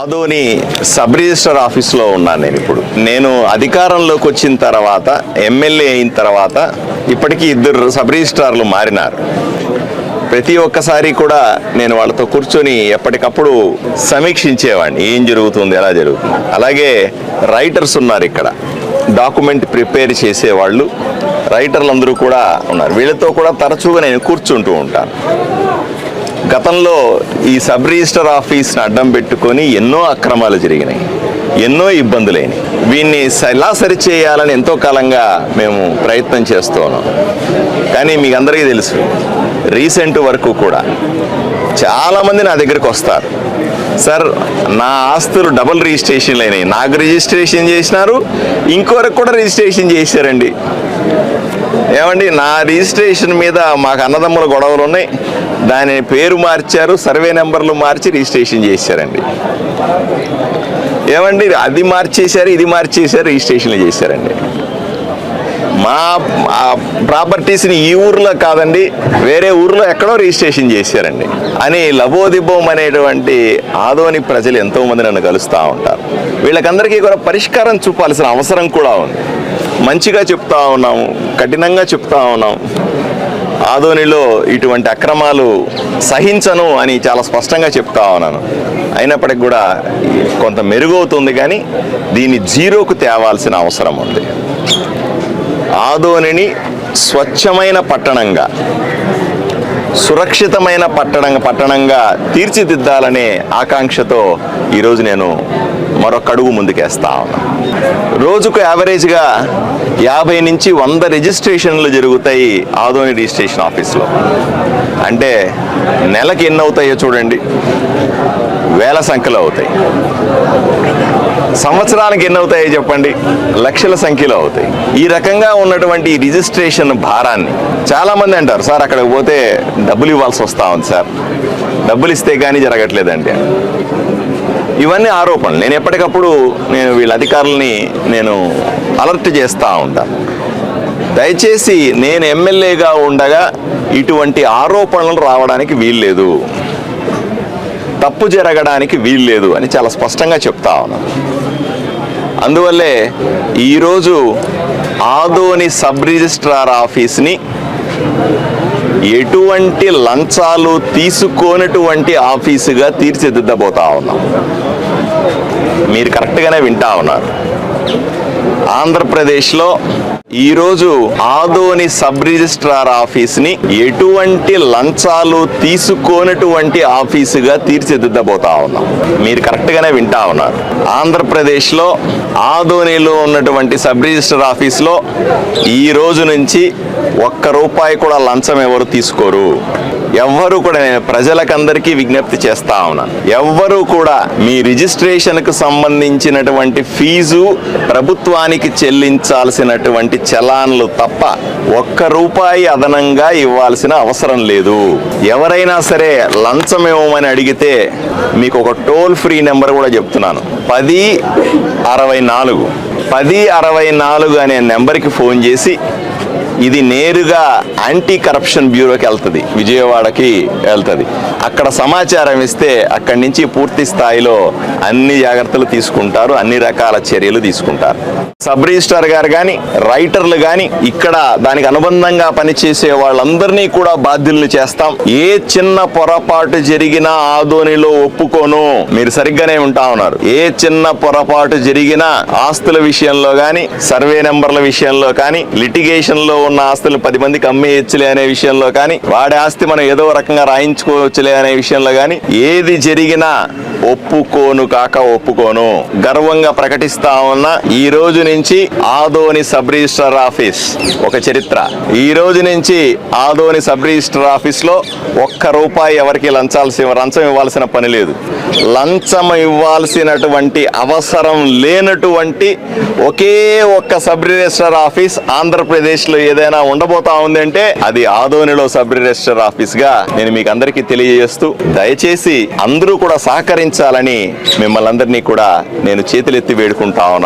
Adoni sub register ఆఫీస్లో ఉన్నాను నేను ఇప్పుడు. నేను అధికారంలోకి వచ్చిన తర్వాత ఎమ్మెల్యే అయిన తర్వాత ఇప్పటికీ ఇద్దరు సబ్ రిజిస్ట్రార్లు మారినారు. ప్రతి ఒక్కసారి కూడా నేను వాళ్ళతో కూర్చొని ఎప్పటికప్పుడు సమీక్షించేవాడిని. ఏం జరుగుతుంది ఎలా జరుగుతుంది? అలాగే రైటర్స్ ఉన్నారు ఇక్కడ. డాక్యుమెంట్ ప్రిపేర్ చేసేవాళ్ళు. రైటర్లు అందరూ కూడా ఉన్నారు. వీళ్ళతో కూడా తరచుగా నేను కూర్చుంటూ ఉంటాను. గతంలో ఈ సబ్ రిజిస్టర్ ఆఫీస్ని అడ్డం పెట్టుకొని ఎన్నో అక్రమాలు జరిగినాయి ఎన్నో ఇబ్బందులైనవి వీన్ని ఎలా సరిచేయాలని ఎంతో కాలంగా మేము ప్రయత్నం చేస్తూ ఉన్నాం. కానీ మీకు అందరికీ తెలుసు రీసెంట్ వరకు కూడా చాలామంది నా దగ్గరికి వస్తారు. సార్ నా ఆస్తులు డబుల్ రిజిస్ట్రేషన్లు అయినాయి. నాకు రిజిస్ట్రేషన్ చేసినారు ఇంకొరకు కూడా రిజిస్ట్రేషన్ చేశారండి. ఏమండి నా రిజిస్ట్రేషన్ మీద మాకు అన్నదమ్ముల గొడవలు ఉన్నాయి. దాని పేరు మార్చారు సర్వే నెంబర్లు మార్చి రిజిస్ట్రేషన్ చేశారండి. ఏమండి అది మార్చేశారు ఇది మార్చేశారు రిజిస్ట్రేషన్లు చేశారండి. మా ప్రాపర్టీస్ని ఈ ఊర్లో కాదండి వేరే ఊర్లో ఎక్కడో రిజిస్ట్రేషన్ చేశారండి. అని లబోదిబోం అనేటువంటి ఆదోని ప్రజలు ఎంతోమంది నన్ను కలుస్తూ ఉంటారు. వీళ్ళకందరికీ కూడా పరిష్కారం చూపాల్సిన అవసరం కూడా ఉంది. మంచిగా చెప్తా ఉన్నాము కఠినంగా చెప్తా ఉన్నాం. ఆదోనిలో ఇటువంటి అక్రమాలు సహించను అని చాలా స్పష్టంగా చెప్తా ఉన్నాను. అయినప్పటికి కూడా కొంత మెరుగవుతుంది కానీ దీన్ని జీరోకు తేవాల్సిన అవసరం ఉంది. ఆదోనిని స్వచ్ఛమైన పట్టణంగా సురక్షితమైన పట్టణంగా పట్టణంగా తీర్చిదిద్దాలనే ఆకాంక్షతో ఈరోజు నేను మరొక అడుగు ముందుకేస్తా. ఉన్నాం రోజుకు యావరేజ్గా యాభై నుంచి వంద రిజిస్ట్రేషన్లు జరుగుతాయి ఆదోని రిజిస్ట్రేషన్ ఆఫీస్లో. అంటే నెలకి ఎన్ని అవుతాయో చూడండి. వేల సంఖ్యలో అవుతాయి. సంవత్సరానికి ఎన్ని అవుతాయో చెప్పండి. లక్షల సంఖ్యలో అవుతాయి. ఈ రకంగా ఉన్నటువంటి రిజిస్ట్రేషన్ భారాన్ని చాలామంది అంటారు సార్ అక్కడికి పోతే డబ్బులు ఇవ్వాల్సి వస్తూ ఉంది సార్. డబ్బులు ఇస్తే కానీ జరగట్లేదండి ఇవన్నీ ఆరోపణలు. నేను ఎప్పటికప్పుడు నేను వీళ్ళ అధికారులని నేను అలర్ట్ చేస్తూ ఉంటాను దయచేసి నేను ఎమ్మెల్యేగా ఉండగా ఇటువంటి ఆరోపణలు రావడానికి వీల్లేదు. తప్పు జరగడానికి వీల్లేదు అని చాలా స్పష్టంగా చెప్తా ఉన్నాను అందువల్లే ఈరోజు ఆదోని సబ్ రిజిస్ట్రార్ ఆఫీస్ని ఎటువంటి లంచాలు తీసుకోనటువంటి ఆఫీసుగా తీర్చిదిద్దబోతా ఉన్నాం. మీరు కరెక్ట్గానే వింటా ఉన్నారు. ఆంధ్రప్రదేశ్లో ఈరోజు ఆదోని సబ్ రిజిస్ట్రార్ ఆఫీస్ని ఎటువంటి లంచాలు తీసుకోనటువంటి ఆఫీసుగా తీర్చిదిద్దబోతా ఉన్నాం. మీరు కరెక్ట్గానే వింటా ఉన్నారు. ఆంధ్రప్రదేశ్లో ఆదోనిలో ఉన్నటువంటి సబ్ రిజిస్టర్ ఆఫీస్లో ఈ రోజు నుంచి ఒక్క రూపాయి కూడా లంచం ఎవరు తీసుకోరు. ఎవ్వరు కూడా నేను ప్రజలకందరికీ విజ్ఞప్తి చేస్తా ఉన్నాను ఎవ్వరూ కూడా మీ రిజిస్ట్రేషన్కు సంబంధించినటువంటి ఫీజు ప్రభుత్వానికి చెల్లించాల్సినటువంటి చలాన్లు తప్ప ఒక్క రూపాయి అదనంగా ఇవ్వాల్సిన అవసరం లేదు. ఎవరైనా సరే లంచం ఇవ్వమని అడిగితే మీకు ఒక టోల్ ఫ్రీ నెంబర్ కూడా చెప్తున్నాను. పది అరవై నాలుగు. పది అరవై నాలుగు అనే నెంబర్కి ఫోన్ చేసి ఇది నేరుగా యాంటీ కరప్షన్ బ్యూరోకి వెళ్తుంది. విజయవాడకి వెళ్తుంది. అక్కడ సమాచారం ఇస్తే అక్కడి నుంచి పూర్తి స్థాయిలో అన్ని జాగ్రత్తలు తీసుకుంటారు అన్ని రకాల చర్యలు తీసుకుంటారు. సబ్ రిజిస్టార్ గారు కానీ రైటర్లు కానీ ఇక్కడ దానికి అనుబంధంగా పనిచేసే వాళ్ళందరినీ కూడా బాధ్యుల్ని చేస్తాం. ఏ చిన్న పొరపాటు జరిగినా ఆదోనిలో ఒప్పుకోను. మీరు సరిగ్గానే ఉంటా ఉన్నారు. ఏ చిన్న పొరపాటు జరిగినా ఆస్తుల విషయంలో కానీ సర్వే నెంబర్ల విషయంలో కానీ లిటిగేషన్లో ఉన్న ఆస్తులు పది మందికి అమ్మేయచ్చులే అనే విషయంలో కానీ వాడి ఆస్తి మనం ఏదో రకంగా రాయించుకోవచ్చులే అనే విషయంలో కానీ ఏది జరిగినా ఒప్పుకోను కాక ఒప్పుకోను. గర్వంగా ప్రకటిస్తా ఉన్న ఈ రోజు నుంచి ఆదోని సబ్ రిజిస్టర్ ఆఫీస్ ఒక చరిత్ర. ఈ రోజు నుంచి ఆదోని సబ్ రిజిస్టర్ ఆఫీస్లో ఒక్క రూపాయి ఎవరికి లంచాల్సి లంచం ఇవ్వాల్సిన పని లేదు. లంచం ఇవ్వాల్సినటువంటి అవసరం లేనటువంటి ఒకే ఒక్క సబ్ రిజిస్టర్ ఆఫీస్ ఆంధ్రప్రదేశ్లో ఏదైనా ఉండబోతా ఉంది అంటే అది ఆదోనిలో సబ్ రిజిస్టర్ ఆఫీస్గా నేను మీకు అందరికీ తెలియజేస్తూ దయచేసి అందరూ కూడా సహకరించాలని మిమ్మల్ని అందరినీ కూడా నేను చేతులెత్తి వేడుకుంటా ఉన్నా.